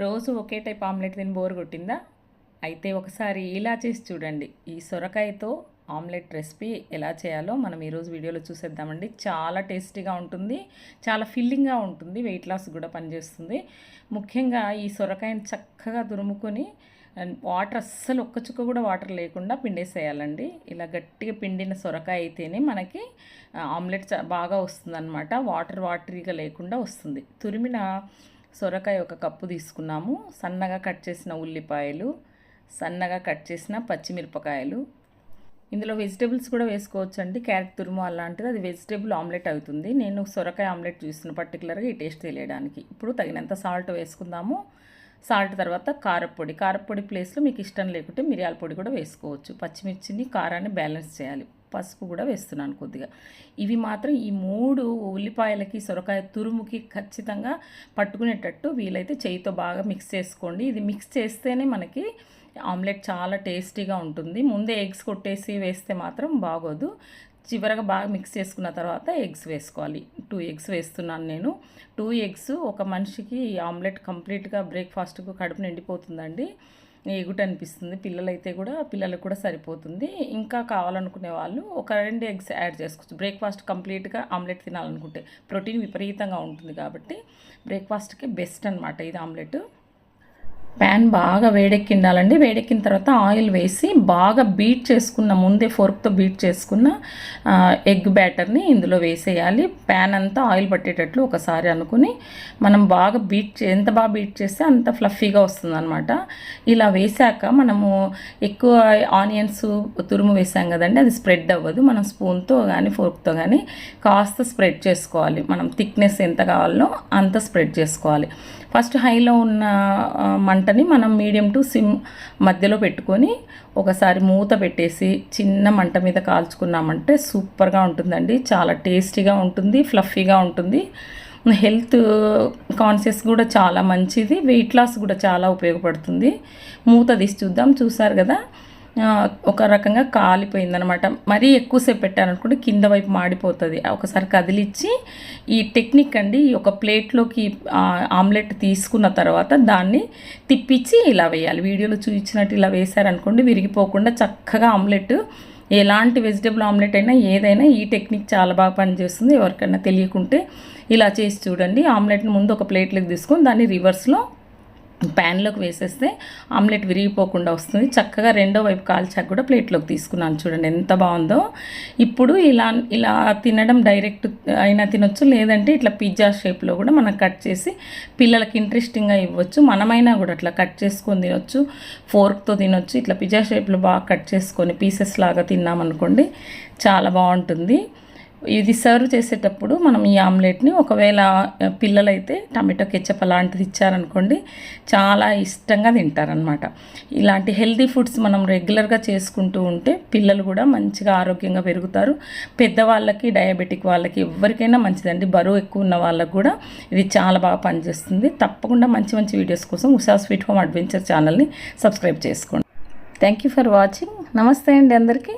రోజు ఒకే type omelette తిని బోర్ కొట్టిందా? అయితే ఒకసారి ఇలా చేసి చూడండి. ఈ సొరకాయతో ఆమ్లెట్ రెసిపీ ఎలా చేయాలో మనం ఈరోజు వీడియోలో చూసేద్దామండి. చాలా టేస్టీగా ఉంటుంది చాలా ఫిల్లింగ్గా ఉంటుంది వెయిట్ లాస్ కూడా పనిచేస్తుంది. ముఖ్యంగా ఈ సొరకాయని చక్కగా దురుముకొని వాటర్ అస్సలు ఒక్క చుక్క కూడా వాటర్ లేకుండా పిండేసేయాలండి. ఇలా గట్టిగా పిండిన సొరకాయ అయితేనే మనకి ఆమ్లెట్ బాగా వస్తుందన్నమాట. వాటర్ వాటరీగా లేకుండా వస్తుంది. తురిమిన సొరకాయ ఒక కప్పు తీసుకున్నాము. సన్నగా కట్ చేసిన ఉల్లిపాయలు సన్నగా కట్ చేసిన పచ్చిమిరపకాయలు. ఇందులో వెజిటేబుల్స్ కూడా వేసుకోవచ్చు అండి క్యారెట్ తురుము అలాంటిది. అది వెజిటేబుల్ ఆమ్లెట్ అవుతుంది. నేను సొరకాయ ఆమ్లెట్ చూసిన పర్టికులర్గా ఈ టేస్ట్ తెలియడానికి. ఇప్పుడు తగినంత సాల్ట్ వేసుకుందాము. సాల్ట్ తర్వాత కారపొడి. కారపొడి ప్లేస్లో మీకు ఇష్టం లేకుంటే మిరియాల పొడి కూడా వేసుకోవచ్చు. పచ్చిమిర్చిని కారాన్ని బ్యాలెన్స్ చేయాలి. పసుపు కూడా వేస్తున్నాను కొద్దిగా. ఇవి మాత్రం ఈ మూడు ఉల్లిపాయలకి సొరకాయ తురుముకి ఖచ్చితంగా పట్టుకునేటట్టు వీలైతే చేయితో బాగా మిక్స్ చేసుకోండి. ఇది మిక్స్ చేస్తేనే మనకి ఆమ్లెట్ చాలా టేస్టీగా ఉంటుంది. ముందే ఎగ్స్ కొట్టేసి వేస్తే మాత్రం బాగోదు. చివరగా బాగా మిక్స్ చేసుకున్న తర్వాత ఎగ్స్ వేసుకోవాలి. టూ ఎగ్స్ వేస్తున్నాను నేను. టూ ఎగ్స్ ఒక మనిషికి ఆమ్లెట్ కంప్లీట్గా బ్రేక్ఫాస్ట్కు కడుపు నిండిపోతుందండి. ఎగుట అనిపిస్తుంది పిల్లలైతే కూడా పిల్లలకు కూడా సరిపోతుంది. ఇంకా కావాలనుకునే వాళ్ళు ఒక రెండు ఎగ్స్ యాడ్ చేసుకోవచ్చు. బ్రేక్ఫాస్ట్ కంప్లీట్గా ఆమ్లెట్ తినాలనుకుంటే ప్రోటీన్ విపరీతంగా ఉంటుంది కాబట్టి బ్రేక్ఫాస్ట్కి బెస్ట్ అనమాట ఇది ఆమ్లెట్. ప్యాన్ బాగా వేడెక్కిండాలండి. వేడెక్కిన తర్వాత ఆయిల్ వేసి బాగా బీట్ చేసుకున్న ముందే ఫోర్క్తో బీట్ చేసుకున్న ఎగ్ బ్యాటర్ని ఇందులో వేసేయాలి. ప్యాన్ అంతా ఆయిల్ పట్టేటట్లు ఒకసారి అనుకుని మనం బాగా బీట్ చే ఎంత బాగా బీట్ చేస్తే అంత ఫ్లఫీగా వస్తుందన్నమాట. ఇలా వేసాక మనము ఎక్కువ ఆనియన్స్ తురుము వేసాం కదండి అది స్ప్రెడ్ అవ్వదు. మనం స్పూన్తో కానీ ఫోర్క్తో కానీ కాస్త స్ప్రెడ్ చేసుకోవాలి. మనం థిక్నెస్ ఎంత కావాలో అంత స్ప్రెడ్ చేసుకోవాలి. ఫస్ట్ హైలో ఉన్న మంట మంటని మనం మీడియం టు సిమ్ మధ్యలో పెట్టుకొని ఒకసారి మూత పెట్టేసి చిన్న మంట మీద కాల్చుకున్నామంటే సూపర్గా ఉంటుందండి. చాలా టేస్టీగా ఉంటుంది ఫ్లఫీగా ఉంటుంది. హెల్త్ కాన్షియస్ కూడా చాలా మంచిది వెయిట్ లాస్ కూడా చాలా ఉపయోగపడుతుంది. మూత తీసి చూద్దాం చూసారు కదా? ఒక రకంగా కాలిపోయిందనమాట మరీ ఎక్కువసేపు పెట్టారనుకుంటే కింద వైపు మాడిపోతుంది. ఒకసారి కదిలిచ్చి ఈ టెక్నిక్ అండి ఈ ఒక ప్లేట్లోకి ఆమ్లెట్ తీసుకున్న తర్వాత దాన్ని తిప్పించి ఇలా వేయాలి. వీడియోలో చూపించినట్టు ఇలా వేశారనుకోండి విరిగిపోకుండా చక్కగా ఆమ్లెట్ ఎలాంటి వెజిటేబుల్ ఆమ్లెట్ అయినా ఏదైనా ఈ టెక్నిక్ చాలా బాగా పనిచేస్తుంది. ఎవరికైనా తెలియకుంటే ఇలా చేసి చూడండి. ఆమ్లెట్ని ముందు ఒక ప్లేట్లోకి తీసుకొని దాన్ని రివర్స్లో ప్యాన్లోకి వేసేస్తే ఆమ్లెట్ విరిగిపోకుండా వస్తుంది. చక్కగా రెండో వైపు కాల్చాక కూడా ప్లేట్లోకి తీసుకున్నాను. చూడండి ఎంత బాగుందో. ఇప్పుడు ఇలా ఇలా తినడం డైరెక్ట్ అయినా తినొచ్చు లేదంటే ఇట్లా పిజ్జా షేప్లో కూడా మనం కట్ చేసి పిల్లలకి ఇంట్రెస్టింగ్గా ఇవ్వచ్చు. మనమైనా కూడా అట్లా కట్ చేసుకొని తినొచ్చు. ఫోర్క్తో తినొచ్చు. ఇట్లా పిజ్జా షేప్లో బాగా కట్ చేసుకొని పీసెస్ లాగా తిన్నామనుకోండి చాలా బాగుంటుంది. ఇది సర్వ్ చేసేటప్పుడు మనం ఈ ఆమ్లెట్ని ఒకవేళ పిల్లలైతే టమాటో కెచ్చప్ అలాంటిది ఇచ్చారనుకోండి చాలా ఇష్టంగా తింటారనమాట ఇలాంటి హెల్తీ ఫుడ్స్ మనం రెగ్యులర్గా చేసుకుంటూ ఉంటే పిల్లలు కూడా మంచిగా ఆరోగ్యంగా పెరుగుతారు. పెద్దవాళ్ళకి డయాబెటిక్ వాళ్ళకి ఎవరికైనా మంచిదండి. బరువు ఎక్కువ ఉన్న వాళ్ళకు కూడా ఇది చాలా బాగా పనిచేస్తుంది. తప్పకుండా మంచి మంచి వీడియోస్ కోసం ఉషా స్వీట్ హోమ్ అడ్వెంచర్ ఛానల్ని సబ్స్క్రైబ్ చేసుకోండి. థ్యాంక్ యూ ఫర్ వాచింగ్ నమస్తే అండి అందరికీ.